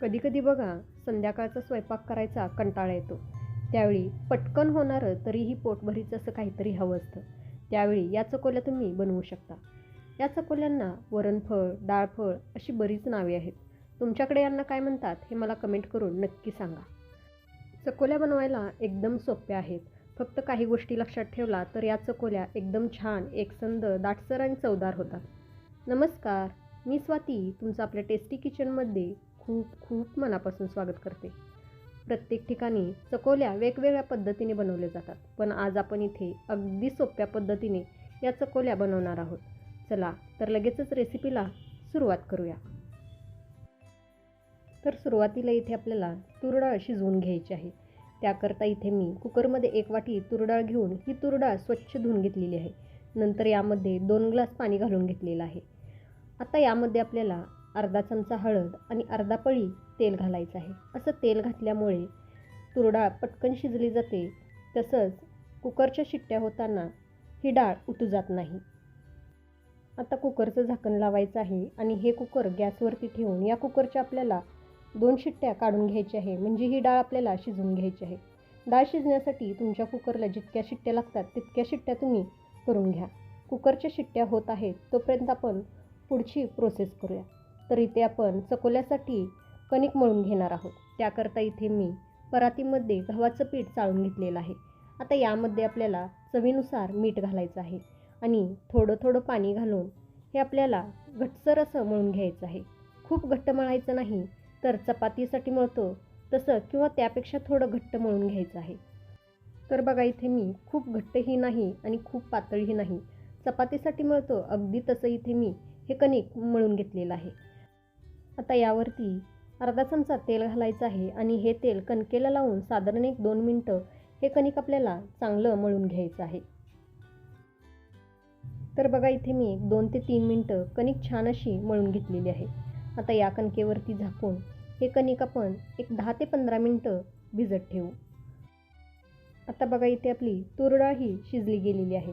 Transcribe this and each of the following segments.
कधीकधी बघा संध्याकाळचा स्वयंपाक करायचा कंटाळा येतो. त्यावेळी पटकन होणारं तरीही पोटभरीचं असं काहीतरी हवं असतं. त्यावेळी या चकोल्या तुम्ही बनवू शकता. या चकोल्यांना वरणफळ डाळफळ अशी बरीच नावे आहेत. तुमच्याकडे यांना काय म्हणतात हे मला कमेंट करून नक्की सांगा. चकोल्या बनवायला एकदम सोप्या आहेत. फक्त काही गोष्टी लक्षात ठेवला तर या चकोल्या एकदम छान एकसंद दाटसर आणि चवदार होतात. नमस्कार मी स्वाती तुमचं आपल्या टेस्टी किचनमध्ये खूप खूप मनापासून स्वागत करते. प्रत्येक ठिकाणी चकोल्या वेगवेगळ्या पद्धतीने बनवल्या जातात पण आज आपण इथे अगदी सोप्या पद्धतीने या चकोल्या बनवणार आहोत. चला तर लगेचच रेसिपीला सुरुवात करूया. तर सुरुवातीला इथे आपल्याला तुरडाळ शिजवून घ्यायची आहे. त्याकरता इथे मी कुकरमध्ये एक वाटी तुरडाळ घेऊन ही तुरडाळ स्वच्छ धुवून घेतलेली आहे. नंतर यामध्ये दोन ग्लास पाणी घालून घेतलेलं आहे. आता यामध्ये आपल्याला अर्धा चमचा हळद आणि अर्धा पळी तेल घालायचं आहे. असं तेल घातल्यामुळे तुरडाळ पटकन शिजली जाते. तसंच कुकरच्या शिट्ट्या होताना ही डाळ उतू जात नाही. आता कुकरचं झाकण लावायचं आहे आणि हे कुकर गॅसवरती ठेवून या कुकरच्या आपल्याला दोन शिट्ट्या काढून घ्यायच्या आहे. म्हणजे ही डाळ आपल्याला शिजवून घ्यायची आहे. डाळ शिजण्यासाठी तुमच्या कुकरला जितक्या शिट्ट्या लागतात तितक्या शिट्ट्या तुम्ही करून घ्या. कुकरच्या शिट्ट्या होत आहेत तोपर्यंत आपण पुढची प्रोसेस करूया. तर इथे आपण चकोल्यासाठी कणिक मळून घेणार आहोत. त्याकरता इथे मी परातीमध्ये गव्हाचं पीठ चाळून घेतलेलं आहे. आता यामध्ये आपल्याला चवीनुसार मीठ घालायचं आहे आणि थोडं थोडं पाणी घालून हे आपल्याला घट्टसर असं मळून घ्यायचं आहे. खूप घट्ट मळायचं नाही तर चपातीसाठी मळतो तसं किंवा त्यापेक्षा थोडं घट्ट मळून घ्यायचं आहे. तर बघा इथे मी खूप घट्टही नाही आणि खूप पातळही नाही. चपातीसाठी मळतो अगदी तसं इथे मी हे कणिक मळून घेतलेलं आहे. आता यावरती अर्धा चमचा तेल घालायचं आहे आणि हे तेल कणकेला लावून साधारण एक दोन मिनटं हे कणिक आपल्याला चांगलं मळून घ्यायचं आहे. तर बघा इथे मी एक दोन ते तीन मिनटं कणिक छान अशी मळून घेतलेली आहे. आता या कणकेवरती झाकून हे कणिक आपण एक दहा ते पंधरा मिनटं भिजत ठेवू. आता बघा इथे आपली तुरडाळ ही शिजली गेलेली आहे.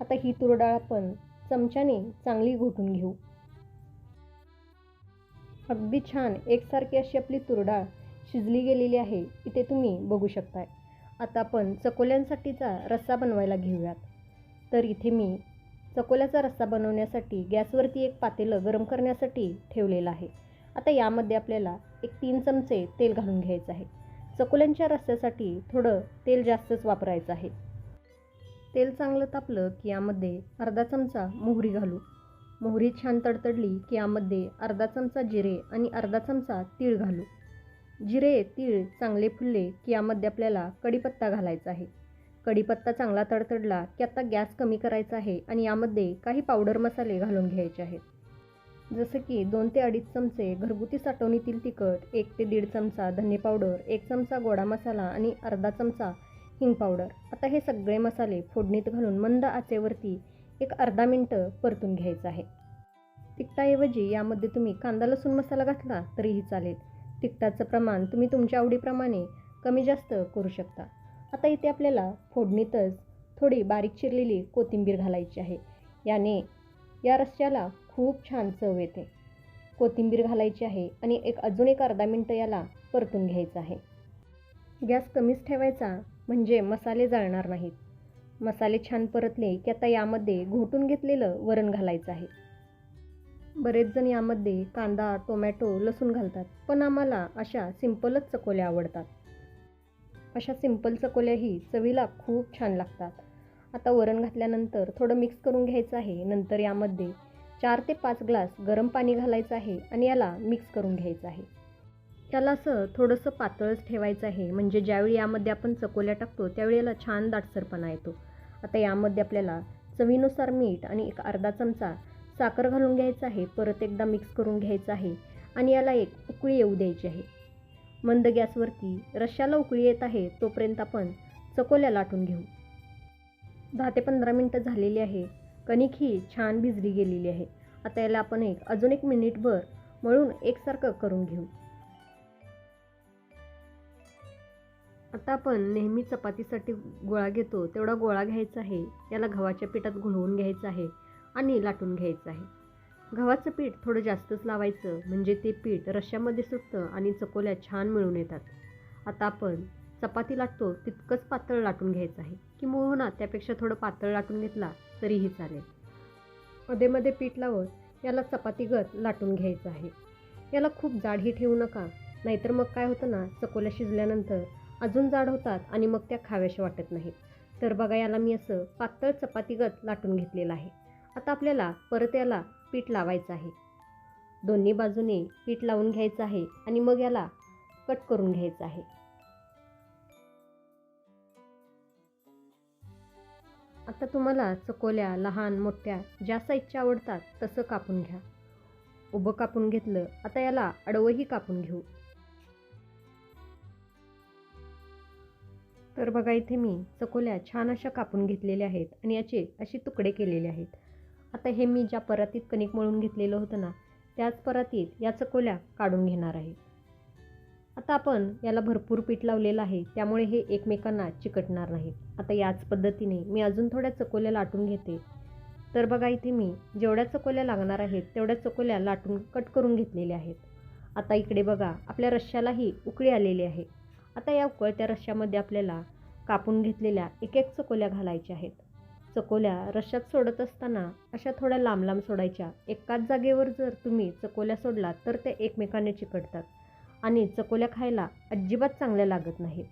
आता ही तुरडाळ आपण चमच्याने चांगली घोटून घेऊ. अगदी छान एकसारखी अशी आपली तुरडाळ शिजली गेलेली आहे इथे तुम्ही बघू शकताय. आता आपण चकोल्यांसाठीचा रस्सा बनवायला घेऊयात. तर इथे मी चकोल्याचा रस्सा बनवण्यासाठी गॅसवरती एक पातेलं गरम करण्यासाठी ठेवलेलं आहे. आता यामध्ये आपल्याला एक तीन चमचे तेल घालून घ्यायचं आहे. चकोल्यांच्या रस्स्यासाठी थोडं तेल जास्तच वापरायचं आहे. तेल चांगलं तापलं की यामध्ये अर्धा चमचा मोहरी घालू. मोहरी छान तडतडली की यामध्ये अर्धा चमचा जिरे आणि अर्धा चमचा तीळ घालू. जिरे तीळ चांगले फुलले की यामध्ये आपल्याला कढीपत्ता घालायचा आहे. कढीपत्ता चांगला तडतडला की आता गॅस कमी करायचा आहे आणि यामध्ये काही पावडर मसाले घालून घ्यायचे आहेत. जसं की दोन ते अडीच चमचे घरगुती साठवणीतील तिखट एक ते दीड चमचा धने पावडर एक चमचा गोडा मसाला आणि अर्धा चमचा हिंग पावडर. आता हे सगळे मसाले फोडणीत घालून मंद आचेवरती एक अर्धा मिनटं परतून घ्यायचं आहे. तिखटाऐवजी यामध्ये तुम्ही कांदा लसूण मसाला घातला तरीही चालेल. तिखटाचं प्रमाण तुम्ही तुमच्या आवडीप्रमाणे कमी जास्त करू शकता. आता इथे आपल्याला फोडणीतच थोडी बारीक चिरलेली कोथिंबीर घालायची आहे. याने या रस्स्याला खूप छान चव येते. कोथिंबीर घालायची आहे आणि एक अजून एक अर्धा मिनटं याला परतून घ्यायचं आहे. गॅस कमीच ठेवायचा म्हणजे मसाले जळणार नाहीत. मसाले छान परतले की आता यामध्ये घोटून घेतलेलं वरण घालायचं आहे. बरेच जण यामध्ये कांदा टोमॅटो लसूण घालतात पण आम्हाला अशा सिंपलच चकोल्या आवडतात. अशा सिंपल चकोल्याही चवीला खूप छान लागतात. आता वरण घातल्यानंतर थोडं मिक्स करून घ्यायचं आहे. नंतर यामध्ये चार ते पाच ग्लास गरम पाणी घालायचं आहे आणि याला मिक्स करून घ्यायचं आहे. त्याला असं थोडंसं पातळच ठेवायचं आहे. म्हणजे ज्यावेळी यामध्ये आपण चकोल्या टाकतो त्यावेळी याला छान दाटसरपणा येतो. आता यामध्ये आपल्याला चवीनुसार मीठ आणि एक अर्धा चमचा साखर घालून घ्यायचा आहे. परत एकदा मिक्स करून घ्यायचं आहे आणि याला एक उकळी येऊ द्यायची आहे. मंद गॅसवरती रश्याला उकळी येत आहे तोपर्यंत आपण चकोल्या लाटून घेऊ. दहा ते पंधरा मिनटं झालेली आहे. कणिक ही छान भिजली गेलेली आहे. आता याला आपण एक अजून एक मिनिटभर मळून एकसारखं करून घेऊ. आता आपण नेहमी चपातीसाठी गोळा घेतो तेवढा गोळा घ्यायचा आहे याला गव्हाच्या पिठात घोळवून घ्यायचं आहे आणि लाटून घ्यायचं आहे. गव्हाचं पीठ थोडं जास्तच लावायचं म्हणजे ते पीठ रश्श्यामध्ये सुटतं आणि चकोल्या छान मिळून येतात. आता आपण चपाती लाटतो तितकंच पातळ लाटून घ्यायचं आहे. किंबहुना हो त्यापेक्षा थोडं पातळ लाटून घेतला तरीही चालेल. मध्येमध्ये पीठ लावत याला चपातीगत लाटून घ्यायचं आहे. याला खूप जाडही ठेवू नका नाहीतर मग काय होतं ना चकोल्या शिजल्यानंतर अजून जाड होतात आणि मग त्या खाव्याशा वाटत नाहीत. तर बघा याला मी असं पातळ चपातीगत लाटून घेतलेलं आहे. आता आपल्याला परत याला पीठ लावायचं आहे. दोन्ही बाजूने पीठ लावून घ्यायचं आहे आणि मग याला कट करून घ्यायचं आहे. आता तुम्हाला चकोल्या लहान मोठ्या ज्या साईजच्या आवडतात तसं कापून घ्या. उभं कापून घेतलं आता याला अडवंही कापून घेऊ. तर बघा इथे मी चकोल्या छान अशा कापून घेतलेल्या आहेत आणि याचे असे तुकडे केलेले आहेत. आता हे मी ज्या परातीत कणिक मळून घेतलेलं होतं ना त्याच परातीत या चकोल्या काढून घेणार आहे. आता आपण याला भरपूर पीठ लावलेलं आहे त्यामुळे हे एकमेकांना चिकटणार नाहीत. आता याच पद्धतीने मी अजून थोड्या चकोल्या लाटून घेते. तर बघा इथे मी जेवढ्या चकोल्या लागणार आहेत तेवढ्या चकोल्या लाटून कट करून घेतलेल्या आहेत. आता इकडे बघा आपल्या रश्श्यालाही उकळी आलेली आहे. आता या उकळत्या रश्श्यामध्ये आपल्याला कापून घेतलेल्या एक एक चकोल्या घालायच्या आहेत. चकोल्या रश्श्यात सोडत असताना अशा थोड्या लांब लांब सोडायच्या. एकाच जागेवर जर तुम्ही चकोल्या सोडला तर ते एकमेकांना चिकटतात आणि चकोल्या खायला अजिबात चांगल्या लागत नाहीत.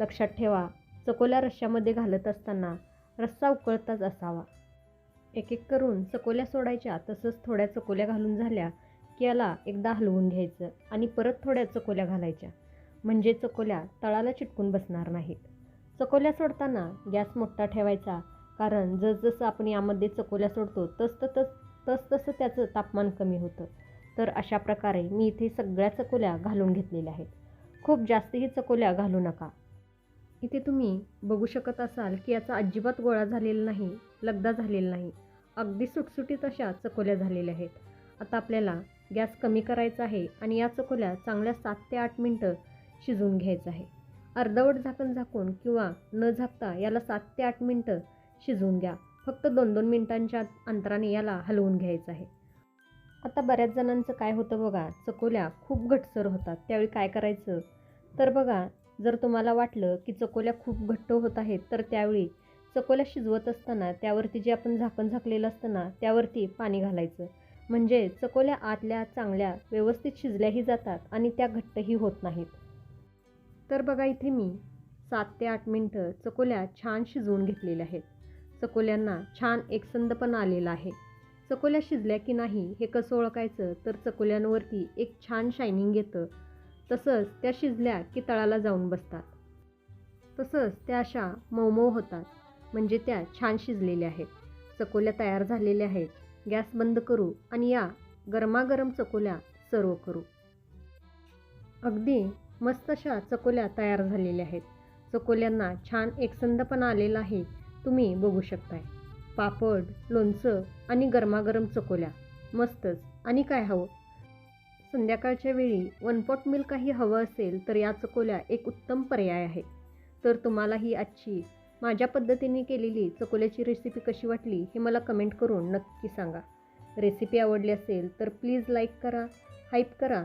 लक्षात ठेवा चकोल्या रश्श्यामध्ये घालत असताना रस्सा उकळताच असावा. एक एक करून चकोल्या सोडायच्या तसंच थोड्या चकोल्या घालून झाल्या की याला एकदा हलवून घ्यायचं आणि परत थोड्या चकोल्या घालायच्या. म्हणजे चकोल्या तळाला चिटकून बसणार नाहीत. चकोल्या सोडताना गॅस मोठा ठेवायचा कारण जसजसं आपण यामध्ये चकोल्या सोडतो तस तस तसतसं त्याचं तापमान कमी होतं. तर अशा प्रकारे मी इथे सगळ्या चकोल्या घालून घेतलेल्या आहेत. खूप जास्तही चकोल्या घालू नका. इथे तुम्ही बघू शकत असाल की याचा अजिबात गोळा झालेला नाही लगदा झालेला नाही. अगदी सुटसुटीत अशा चकोल्या झालेल्या आहेत. आता आपल्याला गॅस कमी करायचा आहे आणि या चकोल्या चांगल्या सात ते आठ मिनटं शिजवून घ्यायचं आहे. अर्धवट झाकण झाकून किंवा न झाकता याला सात ते आठ मिनटं शिजवून घ्या. फक्त दोन दोन मिनटांच्या अंतराने याला हलवून घ्यायचं आहे. आता बऱ्याच जणांचं काय होतं बघा चकोल्या खूप घटसर होतात. त्यावेळी काय करायचं? तर बघा जर तुम्हाला वाटलं की चकोल्या खूप घट्ट होत आहेत तर त्यावेळी चकोल्या शिजवत असताना त्यावरती जे आपण झाकण झाकलेलं असतं ना त्यावरती पाणी घालायचं. म्हणजे चकोल्या आतल्या चांगल्या व्यवस्थित शिजल्याही जातात आणि त्या घट्टही होत नाहीत. तर बघा इथे मी सात ते आठ मिनटं चकोल्या छान शिजवून घेतलेल्या आहेत. चकोल्यांना छान एकसंदपण आलेला आहे. चकोल्या शिजल्या की नाही हे कसं ओळखायचं? तर चकोल्यांवरती एक छान शायनिंग येतं. तसंच त्या शिजल्या की तळाला जाऊन बसतात. तसंच त्या अशा मऊ होतात. म्हणजे त्या छान शिजलेल्या आहेत. चकोल्या तयार झालेल्या आहेत. गॅस बंद करू आणि या गरमागरम चकोल्या सर्व करू. अगदी मस्त अशा चकोल्या तयार झालेल्या आहेत. चकोल्यांना छान एकसंदपणा आलेला आहे. तुम्ही बघू शकताय. पापड लोणचं आणि गरमागरम चकोल्या. मस्तच. आणि काय हवं? संध्याकाळच्या वेळी वन पॉट मिल्क काही हवं असेल तर या चकोल्या एक उत्तम पर्याय आहे. तर तुम्हाला ही आजची माझ्या पद्धतीने केलेली चकोल्याची रेसिपी कशी वाटली हे मला कमेंट करून नक्की सांगा. रेसिपी आवडली असेल तर प्लीज लाईक करा हाईप करा